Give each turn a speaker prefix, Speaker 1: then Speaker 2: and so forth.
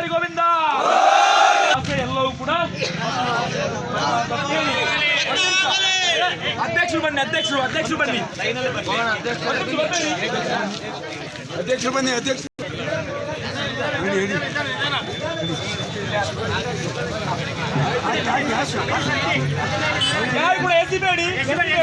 Speaker 1: ಹರಿ ಗೋವಿಂದ ಎಲ್ಲವೂ ಕೂಡ ಅಧ್ಯಕ್ಷರು ಬನ್ನಿ ಅಧ್ಯಕ್ಷರು ಅಧ್ಯಕ್ಷರು ಬನ್ನಿ
Speaker 2: ಅಧ್ಯಕ್ಷರು ಬನ್ನಿ ಅಧ್ಯಕ್ಷರು
Speaker 1: ಯಾರು ಕೂಡ ಎಸಿ ಬೇಡಿ ಬೇಡಿ